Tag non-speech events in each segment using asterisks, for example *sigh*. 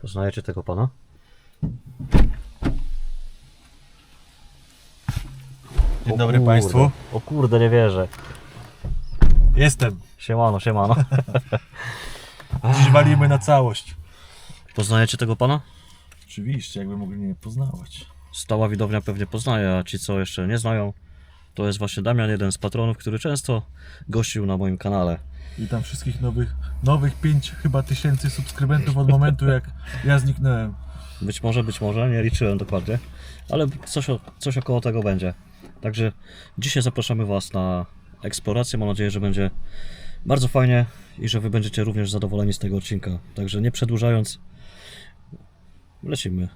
Poznajecie tego pana? Dzień dobry kurde. Państwu. O kurde, nie wierzę. Jestem. Siemano, siemano. *laughs* Dziś walimy na całość. Poznajecie tego pana? Oczywiście, jakby mogli mnie poznawać. Stała widownia pewnie poznaje, a ci co jeszcze nie znają, to jest właśnie Damian, jeden z patronów, który często gościł na moim kanale. Witam wszystkich nowych, nowych 5 chyba tysięcy subskrybentów od momentu jak ja zniknąłem. Być może, być może, nie liczyłem dokładnie, ale coś, coś około tego będzie. Także dzisiaj zapraszamy Was na eksplorację. Mam nadzieję, że będzie bardzo fajnie i że Wy będziecie również zadowoleni z tego odcinka. Także nie przedłużając, lecimy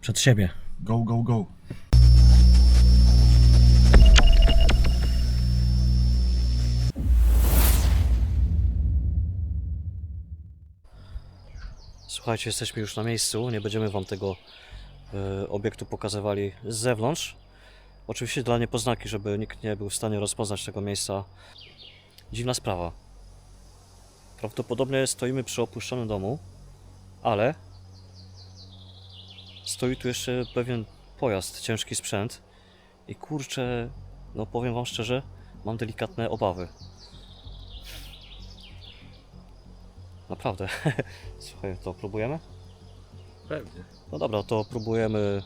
przed siebie. Go, go, go. Słuchajcie, jesteśmy już na miejscu. Nie będziemy Wam tego e, obiektu pokazywali z zewnątrz. Oczywiście dla niepoznaki, żeby nikt nie był w stanie rozpoznać tego miejsca. Dziwna sprawa. Prawdopodobnie stoimy przy opuszczonym domu, ale stoi tu jeszcze pewien pojazd, ciężki sprzęt. I kurczę, no powiem Wam szczerze, mam delikatne obawy. Naprawdę. *laughs* Słuchaj, to próbujemy? Pewnie. No dobra, to próbujemy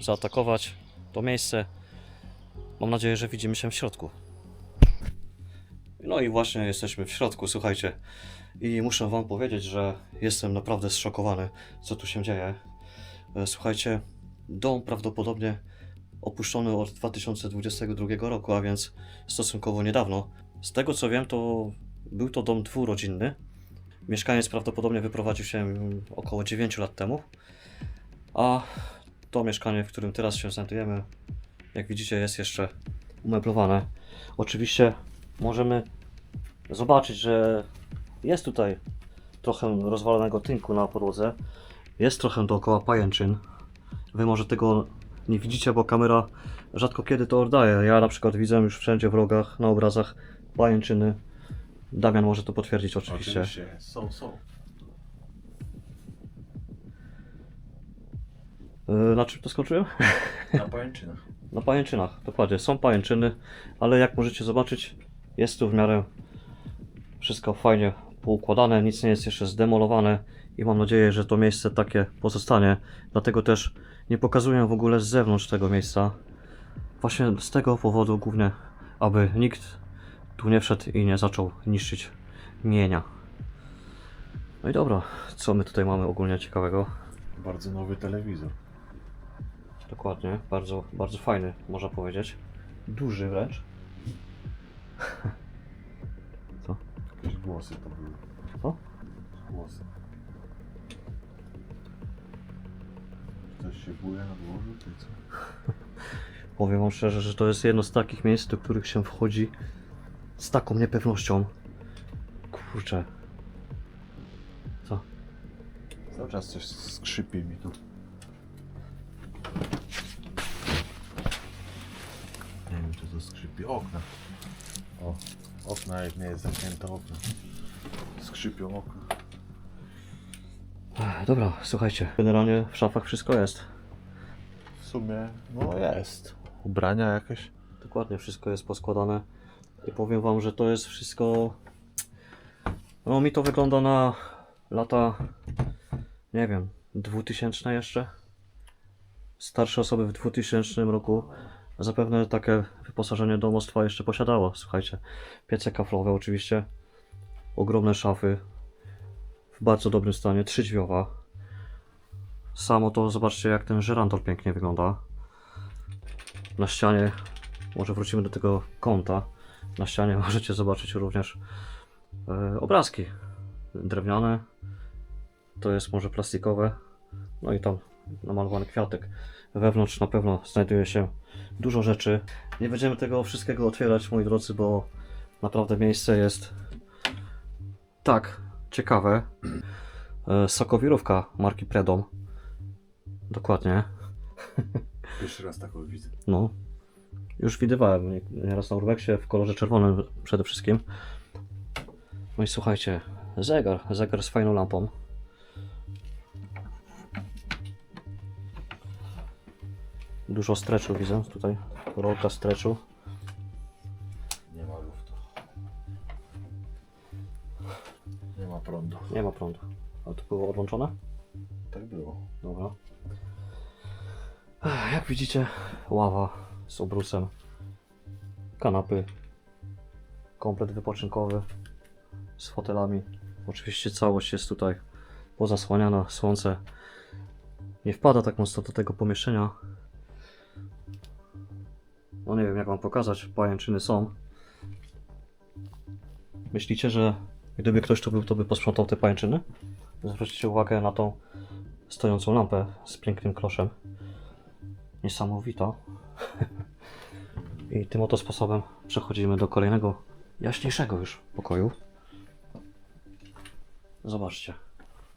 zaatakować to miejsce. Mam nadzieję, że widzimy się w środku. No i właśnie jesteśmy w środku, słuchajcie. I muszę Wam powiedzieć, że jestem naprawdę zszokowany, co tu się dzieje. E, Słuchajcie, dom prawdopodobnie opuszczony od 2022 roku, a więc stosunkowo niedawno. Z tego co wiem, to był to dom dwurodzinny. Mieszkaniec prawdopodobnie wyprowadził się około 9 lat temu. A to mieszkanie, w którym teraz się znajdujemy, jak widzicie, jest jeszcze umeblowane. Oczywiście możemy zobaczyć, że jest tutaj trochę rozwalonego tynku na podłodze. Jest trochę dookoła pajęczyn. Wy może tego nie widzicie, bo kamera rzadko kiedy to oddaje. Ja na przykład widzę już wszędzie w rogach, na obrazach pajęczyny. Damian może to potwierdzić oczywiście. Są, są. Yy, Na czym to skończyłem? Na *laughs* pajęczynach. Na pajęczynach, dokładnie. Są pajęczyny, ale jak możecie zobaczyć, jest tu w miarę wszystko fajnie poukładane, nic nie jest jeszcze zdemolowane i mam nadzieję, że to miejsce takie pozostanie. Dlatego też nie pokazuję w ogóle z zewnątrz tego miejsca. Właśnie z tego powodu głównie, aby nikt tu nie wszedł i nie zaczął niszczyć mienia. No i dobra, co my tutaj mamy ogólnie ciekawego? Bardzo nowy telewizor. Dokładnie, bardzo, bardzo fajny, można powiedzieć. Duży wręcz. *laughs* Jakieś głosy to były. Co? Głosy. Ktoś się buje na dworzu, czy co? *laughs* Powiem wam szczerze, że to jest jedno z takich miejsc, do których się wchodzi z taką niepewnością. Kurczę. Co? Cały czas coś skrzypie mi tu. Nie wiem, czy to skrzypie. Okna. O, okna, jak nie jest zamknięte okno. Skrzypią okna. Ech, Dobra, słuchajcie. Generalnie w szafach wszystko jest. W sumie, no jest. Ubrania jakieś. Dokładnie wszystko jest poskładane. I powiem wam, że to jest wszystko. No mi to wygląda na lata. Nie wiem, 2000 jeszcze. Starsze osoby w 2000 roku zapewne takie wyposażenie domostwa jeszcze posiadało. Słuchajcie, piece kaflowe oczywiście, ogromne szafy w bardzo dobrym stanie, trzydźwiowa. Samo to zobaczcie jak ten żyrandol pięknie wygląda. Na ścianie może wrócimy do tego kąta. Na ścianie *laughs* możecie zobaczyć również e, obrazki drewniane. To jest może plastikowe. No i tam namalowany kwiatek. Wewnątrz na pewno znajduje się dużo rzeczy. Nie będziemy tego wszystkiego otwierać, moi drodzy, bo naprawdę miejsce jest tak ciekawe. E, sokowirówka marki Predom. Dokładnie. Pierwszy raz taką widzę. No. Już widywałem nieraz na Urbexie w kolorze czerwonym przede wszystkim. No i słuchajcie, zegar, zegar z fajną lampą. Dużo streczu widzę tutaj, rolka streczu. Nie ma luftu. Nie ma prądu. Nie ma prądu. A to było odłączone? Tak było. Dobra. Jak widzicie, ława z obrusem. Kanapy. Komplet wypoczynkowy. Z fotelami. Oczywiście całość jest tutaj pozasłaniana. Słońce nie wpada tak mocno do tego pomieszczenia. No nie wiem jak wam pokazać. Pajęczyny są. Myślicie, że gdyby ktoś tu był, to by posprzątał te pajęczyny? Zwróćcie uwagę na tą stojącą lampę z pięknym kloszem. Niesamowito. I tym oto sposobem przechodzimy do kolejnego, jaśniejszego już pokoju. Zobaczcie,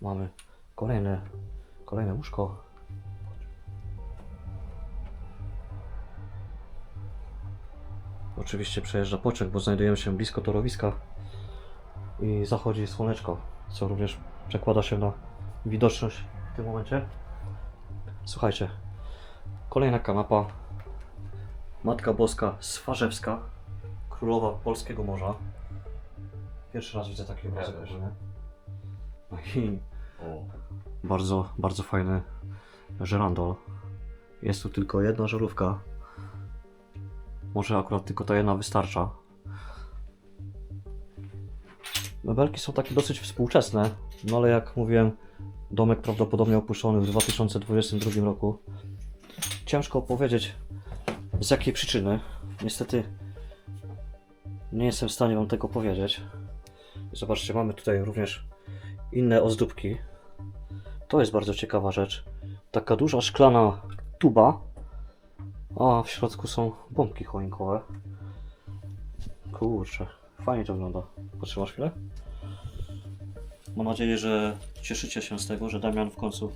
mamy kolejne, kolejne łóżko. Oczywiście przejeżdża pociąg, bo znajdujemy się blisko torowiska i zachodzi słoneczko, co również przekłada się na widoczność w tym momencie. Słuchajcie, kolejna kanapa. Matka Boska Swarzewska, królowa polskiego morza. Pierwszy raz widzę taki obrazek też. ogólnie. No i O. bardzo, bardzo fajny żerandol. Jest tu tylko jedna żarówka. Może akurat tylko ta jedna wystarcza. Mebelki są takie dosyć współczesne, no ale jak mówiłem, domek prawdopodobnie opuszczony w 2022 roku. Ciężko powiedzieć z jakiej przyczyny. Niestety nie jestem w stanie Wam tego powiedzieć. Zobaczcie, mamy tutaj również inne ozdóbki. To jest bardzo ciekawa rzecz. Taka duża szklana tuba, a w środku są bombki choinkowe. Kurczę, fajnie to wygląda. Potrzymasz chwilę? Mam nadzieję, że cieszycie się z tego, że Damian w końcu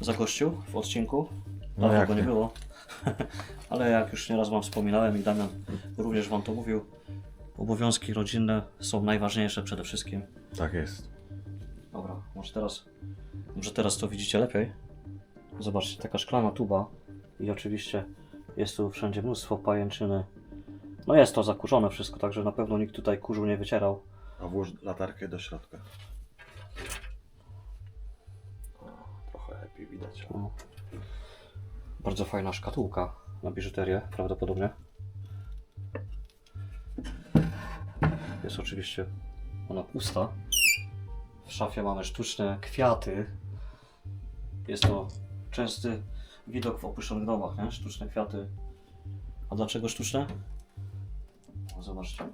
zagościł w odcinku. No Dawno jak go nie nie. było. *laughs* Ale jak już nieraz Wam wspominałem i Damian również Wam to mówił, obowiązki rodzinne są najważniejsze przede wszystkim. Tak jest. Dobra, może teraz, może teraz to widzicie lepiej. Zobaczcie, taka szklana tuba i oczywiście jest tu wszędzie mnóstwo pajęczyny. No jest to zakurzone wszystko, także na pewno nikt tutaj kurzu nie wycierał. A włóż latarkę do środka. O, trochę lepiej widać. ale- No. Bardzo fajna szkatułka na biżuterię, prawdopodobnie. Jest oczywiście ona pusta. W szafie mamy sztuczne kwiaty. Jest to częsty widok w opuszczonych domach, nie? Sztuczne kwiaty. A dlaczego sztuczne? Zobaczcie.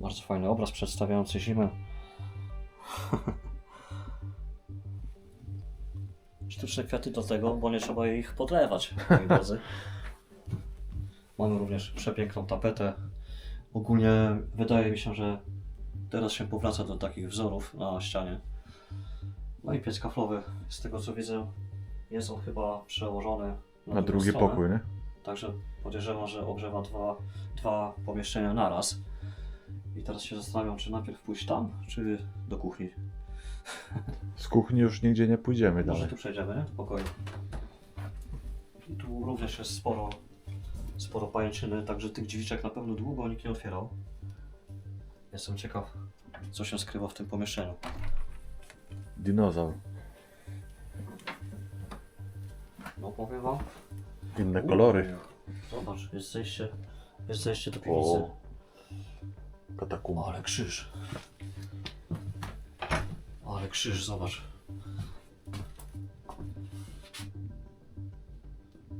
Bardzo fajny obraz przedstawiający zimę. *laughs* Sztuczne kwiaty do tego, bo nie trzeba ich podlewać, moi *laughs* drodzy. Mamy również przepiękną tapetę. Ogólnie wydaje mi się, że teraz się powraca do takich wzorów na ścianie. No i piec kaflowy, z tego co widzę, jest on chyba przełożony na, Na drugi stronę. pokój, nie? Także podejrzewam, że ogrzewa dwa, dwa pomieszczenia naraz. I teraz się zastanawiam, czy najpierw pójść tam, czy do kuchni. Z kuchni już nigdzie nie pójdziemy Może dalej. tu przejdziemy, nie? Pokoju. I tu również jest sporo, sporo pajęczyny, także tych drzwiczek na pewno długo nikt nie otwierał. Jestem ciekaw, co się skrywa w tym pomieszczeniu. Dinozaur. No powiem wam. Inne kolory. Zobacz, jest zejście, jest zejście do piwnicy. O. Katakumba. Ale krzyż. Ale krzyż, zobacz.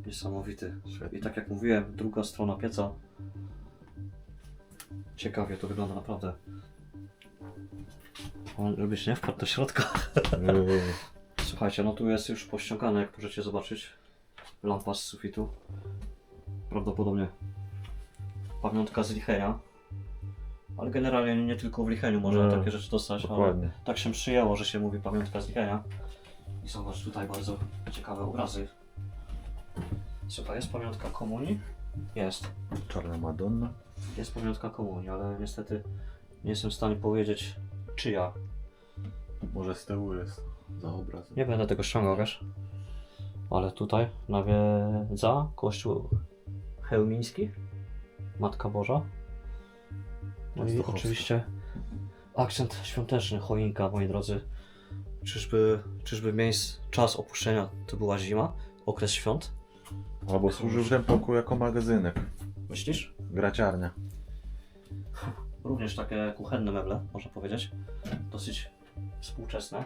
Niesamowity. I tak jak mówiłem, druga strona pieca. Ciekawie to wygląda naprawdę. O, Żebyś nie wpadł do środka. *laughs* Słuchajcie, no tu jest już pościągane, jak możecie zobaczyć. Lampa z sufitu. Prawdopodobnie pamiątka z Lichenia. Ale generalnie nie tylko w Licheniu można No, takie rzeczy dostać, ale Dokładnie. tak się przyjęło, że się mówi pamiątka z Lichenia. I zobacz tutaj bardzo ciekawe obrazy. Słuchaj, jest pamiątka komunii? Jest. Czarna Madonna. Jest pamiątka komunii, ale niestety nie jestem w stanie powiedzieć czyja. Może z tyłu jest za obrazem. Nie będę tego ściągał, wiesz? Ale tutaj nawiedza kościół chełmiński, Matka Boża. No i Częstochowska. oczywiście akcent świąteczny, choinka, moi drodzy. Czyżby, czyżby miejsc, czas opuszczenia to była zima, okres świąt? Albo służył ten pokój jako magazynek. Myślisz? Graciarnia. Również takie kuchenne meble, można powiedzieć. Dosyć współczesne.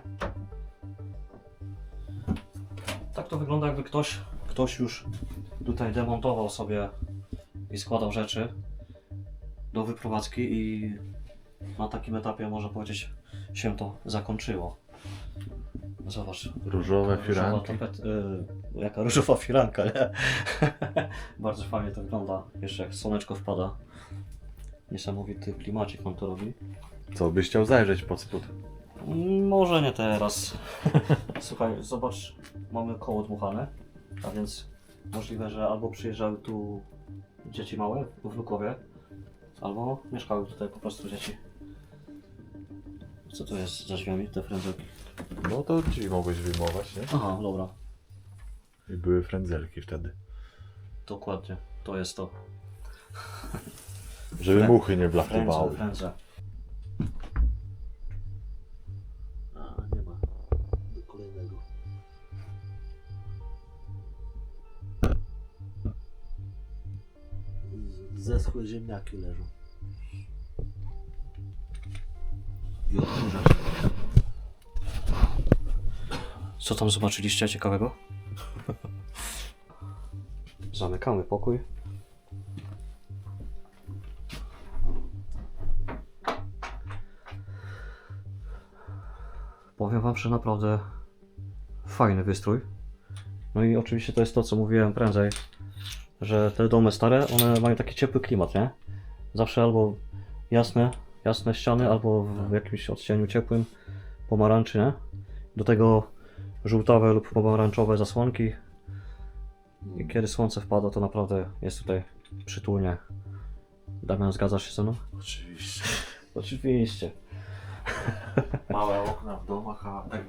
Tak to wygląda, jakby ktoś, ktoś już tutaj demontował sobie i składał rzeczy do wyprowadzki i na takim etapie, można powiedzieć, się to zakończyło. Zobacz. Różowe Różowa firanki. tapet, y, jaka różowa firanka, nie? *laughs* Bardzo fajnie to wygląda. Jeszcze jak słoneczko wpada. Niesamowity klimacik nam to robi. Co, byś chciał zajrzeć pod spód? Mm, Może nie teraz. *laughs* Słuchaj, zobacz, mamy koło dmuchane, a więc możliwe, że albo przyjeżdżały tu dzieci małe w Lukowie, albo mieszkały tutaj po prostu dzieci. Co to jest za drzwiami, te frędzelki? No to drzwi mogłeś wyjmować, nie? Aha, dobra, I były frędzelki wtedy. dokładnie, to jest to. Żeby Frę- muchy nie Frędze, wlatywały. frędze. Zeschłe ziemniaki leżą. I. Co tam zobaczyliście ciekawego? Zamykamy pokój. Powiem wam, że naprawdę fajny wystrój. No i oczywiście to jest to, co mówiłem prędzej, że te domy stare, one mają taki ciepły klimat, nie? Zawsze albo jasne, jasne ściany, albo w jakimś odcieniu ciepłym, pomarańczy, nie? Do tego żółtawe lub pomarańczowe zasłonki. I kiedy słońce wpada, to naprawdę jest tutaj przytulnie. Damian, zgadzasz się ze mną? Oczywiście. Oczywiście. Małe okna w domach, a tak.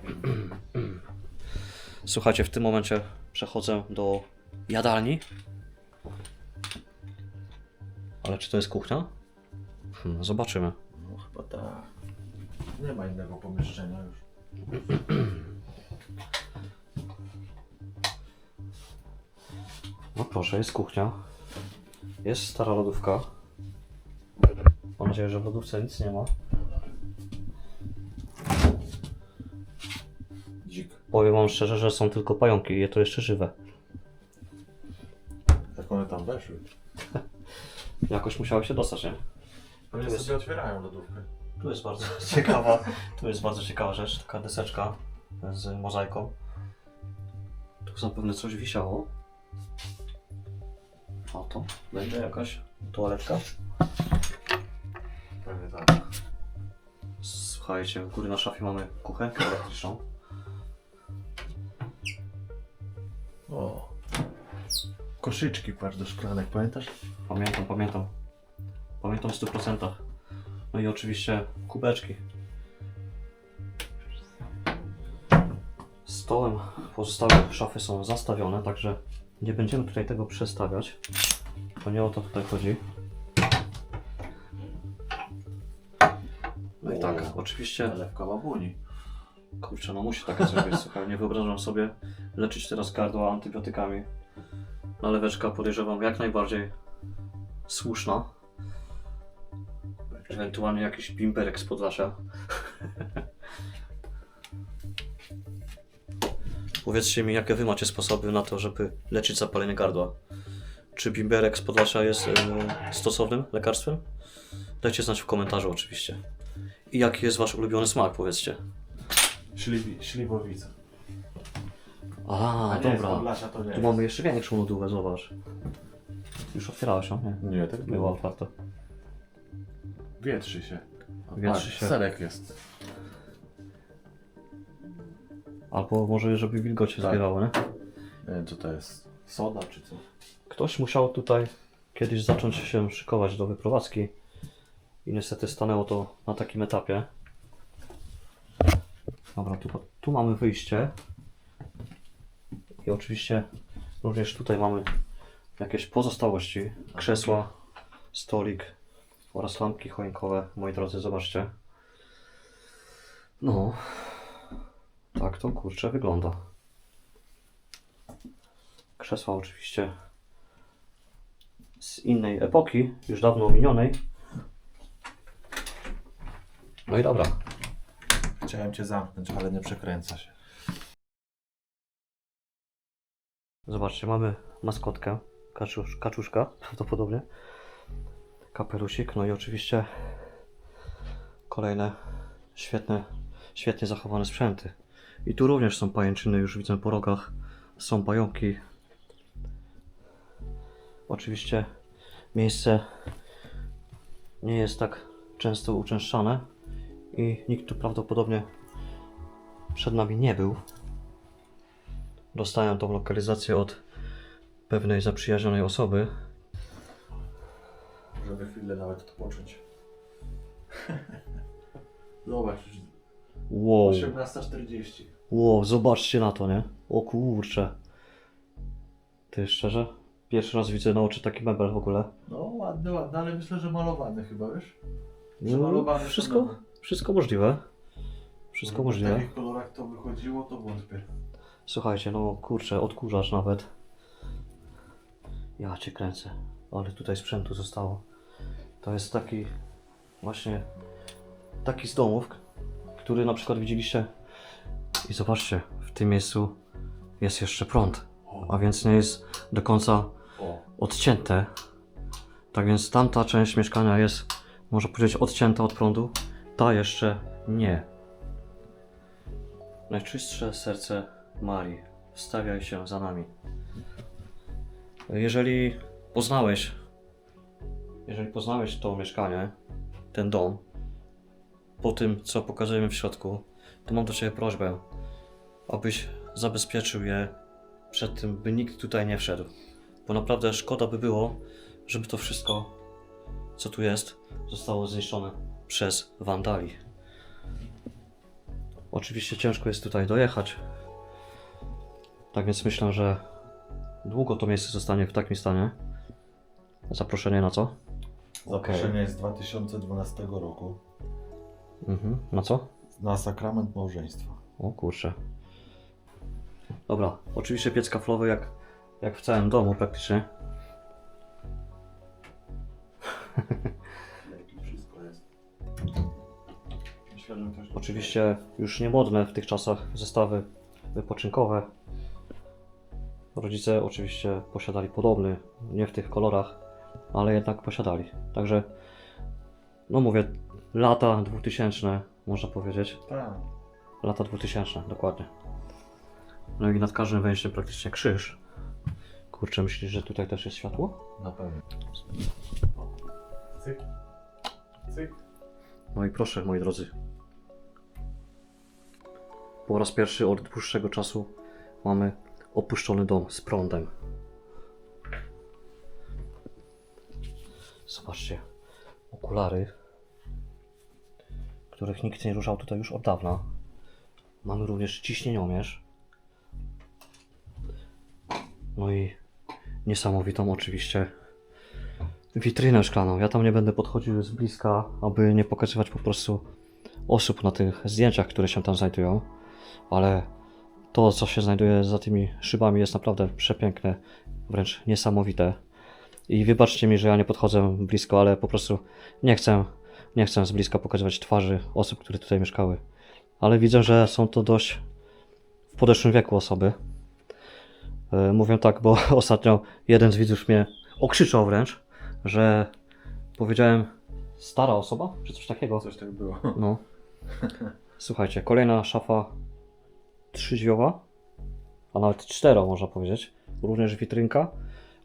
Słuchajcie, w tym momencie przechodzę do jadalni. Ale czy to jest kuchnia? Hmm, zobaczymy. No chyba tak. Nie ma innego pomieszczenia już. No proszę, jest kuchnia. Jest stara lodówka. Mam nadzieję, że w lodówce nic nie ma. Dzik. Powiem wam szczerze, że są tylko pająki i je to jeszcze żywe. Jak one tam weszły? Jakoś musiały się dostać, nie? Pewnie jest- sobie otwierają lodówkę. Tu jest bardzo *laughs* ciekawa, tu jest bardzo ciekawa rzecz, taka deseczka z mozaiką. Tu zapewne coś wisiało. A to będzie jakaś toaletka. Pewnie tak. Słuchajcie, u góry na szafie mamy kuchenkę elektryczną. O. Koszyczki patrz do szklanek, pamiętasz? Pamiętam, pamiętam. Pamiętam w 100%. No i oczywiście kubeczki. Stołem pozostałe szafy są zastawione, także nie będziemy tutaj tego przestawiać. Bo nie o to tutaj chodzi. No i tak, oczywiście Nalewka babuni. Kurczę, no musi takie coś być, słuchaj, nie wyobrażam sobie leczyć teraz gardła antybiotykami. Naleweczka podejrzewam jak najbardziej słuszna. Ewentualnie jakiś bimberek z Podlasia. *laughs* Powiedzcie mi, jakie wy macie sposoby na to, żeby leczyć zapalenie gardła. Czy bimberek z Podlasia jest stosownym lekarstwem? Dajcie znać w komentarzu oczywiście. I jaki jest wasz ulubiony smak, powiedzcie. Śliwowica. A, A nie, z dobra. Podlasia to nie Tu jest. mamy jeszcze większą lodówkę, zobacz. Już otwierałeś ją, nie? Nie, tak Była było. otwarta. Wietrzy się. A Wietrzy patrz, się. Serek jest. Albo może, żeby wilgoć się Tak. zbierało, nie? Nie wiem co to jest. Soda czy co? Ktoś musiał tutaj kiedyś zacząć się szykować do wyprowadzki i niestety stanęło to na takim etapie. Dobra, tu, tu mamy wyjście I oczywiście również tutaj mamy jakieś pozostałości. Krzesła, stolik oraz lampki choinkowe. Moi drodzy, zobaczcie. No, tak to kurczę wygląda. Krzesła oczywiście z innej epoki, już dawno minionej. No i dobra. Chciałem cię zamknąć, ale nie przekręca się. Zobaczcie, mamy maskotkę, kaczusz, kaczuszka *laughs* prawdopodobnie, kapelusik, no i oczywiście kolejne świetne, świetnie zachowane sprzęty. I tu również są pajęczyny, już widzę po rogach, są pająki. Oczywiście miejsce nie jest tak często uczęszczane i nikt tu prawdopodobnie przed nami nie był. Dostałem tą lokalizację od pewnej zaprzyjaźnionej osoby. Żeby chwilę nawet to poczuć. *laughs* Zobacz, Wow, 18.40. wow, zobaczcie na to, nie? O kurcze. Ty szczerze? Pierwszy raz widzę na oczy taki mebel w ogóle. No ładny, ładny, ale myślę, że malowany chyba, wiesz? No, Przemalowany wszystko, wszystko możliwe. Wszystko W możliwe. takich kolorach to wychodziło, to wątpię. Słuchajcie, no kurczę, odkurzacz nawet. Ja cię kręcę. Ale tutaj sprzętu zostało. To jest taki właśnie taki z domów, który na przykład widzieliście. I zobaczcie, w tym miejscu jest jeszcze prąd. A więc nie jest do końca odcięte. Tak więc tamta część mieszkania jest, można powiedzieć, odcięta od prądu. Ta jeszcze nie. Najczystsze serce Marii, wstawiaj się za nami. Jeżeli poznałeś, jeżeli poznałeś to mieszkanie, ten dom, po tym co pokazujemy w środku, to mam do Ciebie prośbę, abyś zabezpieczył je przed tym, by nikt tutaj nie wszedł. Bo naprawdę szkoda by było, żeby to wszystko, co tu jest, zostało zniszczone przez wandali. Oczywiście ciężko jest tutaj dojechać. Tak więc myślę, że długo to miejsce zostanie w takim stanie. Zaproszenie na co? zaproszenie jest z 2012 roku Mhm. Na co? na sakrament małżeństwa. O kurczę. Dobra, oczywiście piec kaflowy jak, jak w całym domu praktycznie. Wszystko jest. Oczywiście już niemodne w tych czasach zestawy wypoczynkowe. Rodzice oczywiście posiadali podobny, nie w tych kolorach, ale jednak posiadali. Także, no mówię, lata 2000 można powiedzieć. Tak. Lata 2000, dokładnie. No i nad każdym wejściem praktycznie krzyż. Kurczę, myślisz, że tutaj też jest światło? Na pewno. Cyk. Cyk. No i proszę, moi drodzy. Po raz pierwszy od dłuższego czasu mamy opuszczony dom z prądem. Zobaczcie, okulary, których nikt nie ruszał tutaj już od dawna. Mamy również ciśnieniomierz. No i niesamowitą oczywiście witrynę szklaną. Ja tam nie będę podchodził z bliska, aby nie pokazywać po prostu osób na tych zdjęciach, które się tam znajdują, ale to, co się znajduje za tymi szybami, jest naprawdę przepiękne, wręcz niesamowite. I wybaczcie mi, że ja nie podchodzę blisko, ale po prostu nie chcę, nie chcę z bliska pokazywać twarzy osób, które tutaj mieszkały. Ale widzę, że są to dość w podeszłym wieku osoby. E, Mówię tak, bo *laughs* ostatnio jeden z widzów mnie okrzyczał wręcz, że powiedziałem stara osoba, czy coś takiego. Coś tak było. No. *laughs* Słuchajcie, kolejna szafa trzyźwiowa, a nawet cztero można powiedzieć. Również witrynka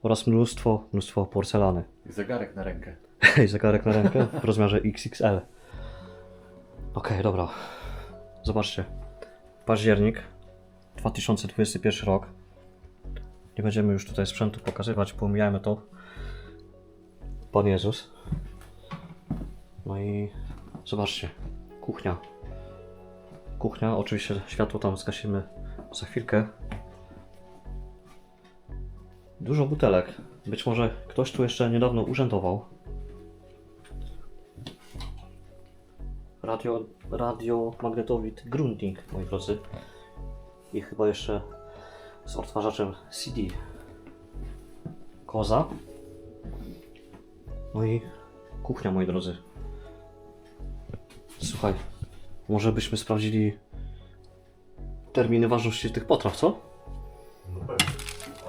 oraz mnóstwo, mnóstwo porcelany. I zegarek na rękę. *laughs* I zegarek na rękę w rozmiarze XXL. Okej, dobra. Zobaczcie. Październik 2021 rok. Nie będziemy już tutaj sprzętu pokazywać, pomijajmy to. Pan Jezus. No i zobaczcie. Kuchnia. Kuchnia, oczywiście światło tam zgasimy za chwilkę. Dużo butelek. Być może ktoś tu jeszcze niedawno urzędował. Radio, radiomagnetowid Grundig, moi drodzy. I chyba jeszcze z odtwarzaczem CD. Koza. No i kuchnia, moi drodzy. Słuchaj, może byśmy sprawdzili terminy ważności tych potraw, co? No pewnie.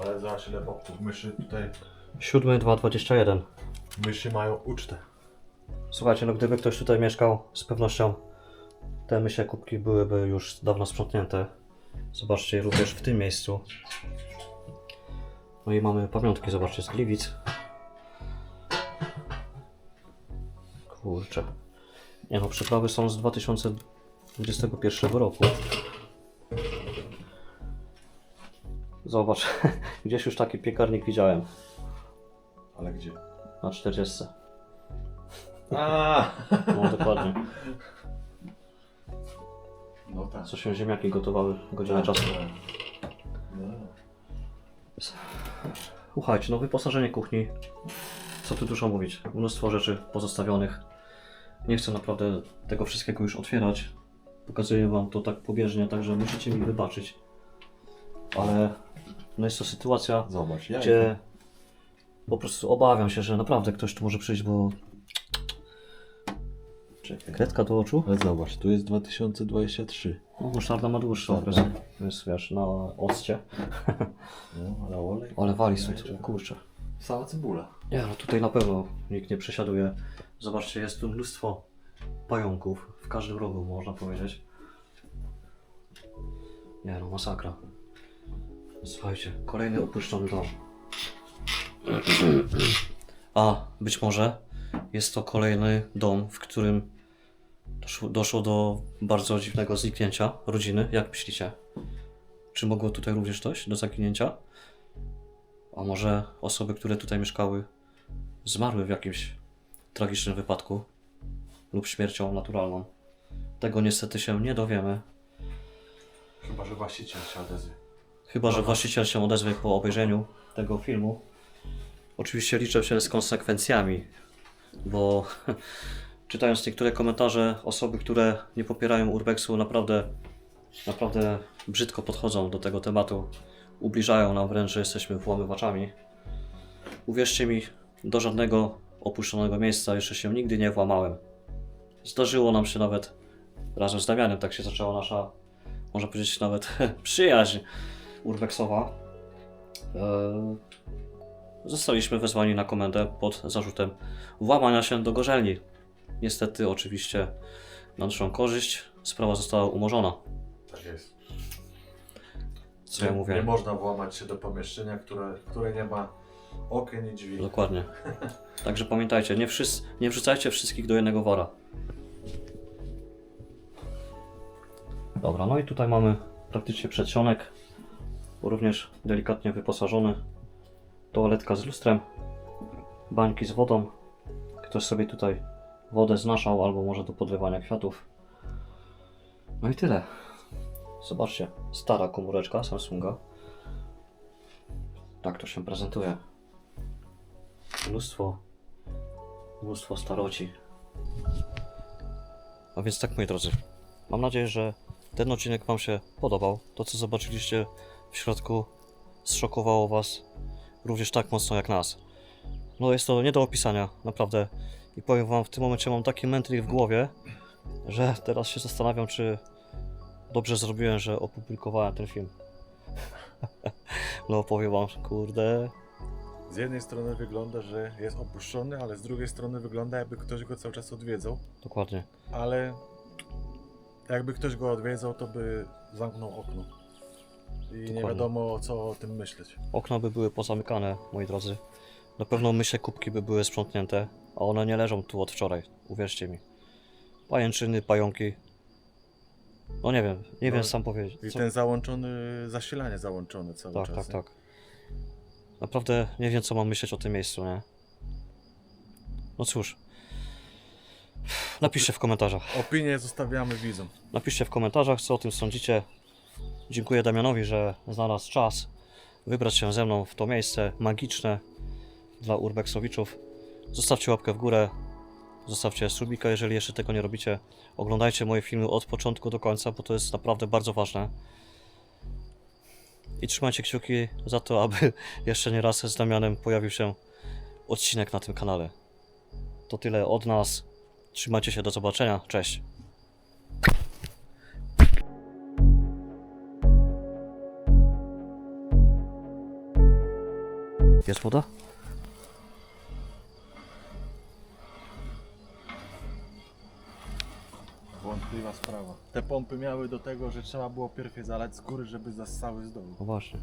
Ale zobacz ile boków myszy tutaj. 7, 2, 21. Myszy mają ucztę. Słuchajcie, no gdyby ktoś tutaj mieszkał, z pewnością te mysie kubki byłyby już dawno sprzątnięte. Zobaczcie również w tym miejscu. No i mamy pamiątki, zobaczcie, z Gliwic. Kurczę. Nie no, przyprawy są z 2021 roku. Zobacz, *laughs* gdzieś już taki piekarnik widziałem Ale gdzie? na 40. A, *laughs* No dokładnie. No tak. Co się ziemniaki gotowały godzinę czasu. No. Słuchajcie, no wyposażenie kuchni. Co tu dużo mówić? Mnóstwo rzeczy pozostawionych. Nie chcę naprawdę tego wszystkiego już otwierać. Pokazuję wam to tak pobieżnie, także musicie mi wybaczyć. Ale no jest to sytuacja, Zobacz, ja gdzie po prostu obawiam się, że naprawdę ktoś tu może przyjść, bo Czekaj. kredka do oczu. Ale zobacz, tu jest 2023. No, musztarda ma dłuższy okres. Musztarda. Więc wiesz, na occie. No, ale olej. Ale wali stąd, kurczę. Cała cebula. Nie, no tutaj na pewno nikt nie przesiaduje. Zobaczcie, jest tu mnóstwo pająków w każdym rogu, można powiedzieć. Nie no, masakra. Słuchajcie, kolejny opuszczony dom. *clears throat* A, być może jest to kolejny dom, w którym doszło, doszło do bardzo dziwnego zniknięcia rodziny. Jak myślicie? Czy mogło tutaj również dojść do zaginięcia? A może osoby, które tutaj mieszkały, zmarły w jakimś tragicznym wypadku lub śmiercią naturalną? Tego niestety się nie dowiemy. Chyba, że właściciel się odezwie. Chyba, że właściciel się odezwie po obejrzeniu tego filmu. Oczywiście liczę się z konsekwencjami, bo *laughs* czytając niektóre komentarze, osoby, które nie popierają Urbexu, naprawdę, naprawdę brzydko podchodzą do tego tematu. Ubliżają nam wręcz, że jesteśmy włamywaczami. Uwierzcie mi, do żadnego opuszczonego miejsca jeszcze się nigdy nie włamałem. Zdarzyło nam się nawet razem z Damianem, tak się zaczęła nasza, można powiedzieć, nawet *laughs* przyjaźń urbexowa. Eee, Zostaliśmy wezwani na komendę pod zarzutem włamania się do gorzelni. Niestety, oczywiście, na naszą korzyść sprawa została umorzona. Tak jest. Co ja Nie- mówię? Nie można włamać się do pomieszczenia, które, które nie ma okien i drzwi. Dokładnie. *laughs* Także pamiętajcie, nie, wszyscy, nie wrzucajcie wszystkich do jednego wora. Dobra, no i tutaj mamy praktycznie przedsionek, również delikatnie wyposażony. Toaletka z lustrem, bańki z wodą. Ktoś sobie tutaj wodę znaszał, albo może do podlewania kwiatów. No i tyle. Zobaczcie, stara komóreczka Samsunga. Tak to się prezentuje mnóstwo, mnóstwo staroci. A więc tak, moi drodzy, mam nadzieję, że ten odcinek Wam się podobał. To, co zobaczyliście w środku, zszokowało Was również tak mocno jak nas. No, jest to nie do opisania, naprawdę. I powiem Wam, w tym momencie mam taki mętlik w głowie, że teraz się zastanawiam, czy dobrze zrobiłem, że opublikowałem ten film. *laughs* no, powiem Wam, kurde, Z jednej strony wygląda, że jest opuszczony, ale z drugiej strony wygląda, jakby ktoś go cały czas odwiedzał. dokładnie. Ale jakby ktoś go odwiedzał, to by zamknął okno. I nie Dokładnie. wiadomo, co o tym myśleć. Okna by były pozamykane, moi drodzy. Na pewno mysie kubki by były sprzątnięte, a one nie leżą tu od wczoraj, uwierzcie mi. Pajęczyny, pająki. No nie wiem, nie No, wiem sam powiedzieć. I Co- ten załączony, zasilanie załączone cały Tak, czas. tak, nie? tak. Naprawdę nie wiem, co mam myśleć o tym miejscu, nie? No cóż. Napiszcie w komentarzach. Opinie zostawiamy widzom. Napiszcie w komentarzach, co o tym sądzicie. Dziękuję Damianowi, że znalazł czas wybrać się ze mną w to miejsce magiczne dla Urbexowiczów. Zostawcie łapkę w górę, zostawcie subika, jeżeli jeszcze tego nie robicie. Oglądajcie moje filmy od początku do końca, bo to jest naprawdę bardzo ważne. I trzymajcie kciuki za to, aby *laughs* jeszcze nie raz z Damianem pojawił się odcinek na tym kanale. To tyle od nas. Trzymajcie się, do zobaczenia. Cześć. Jest woda? możliwa sprawa. Te pompy miały do tego, że trzeba było pierw je zalać z góry, żeby zassały z dołu. No właśnie.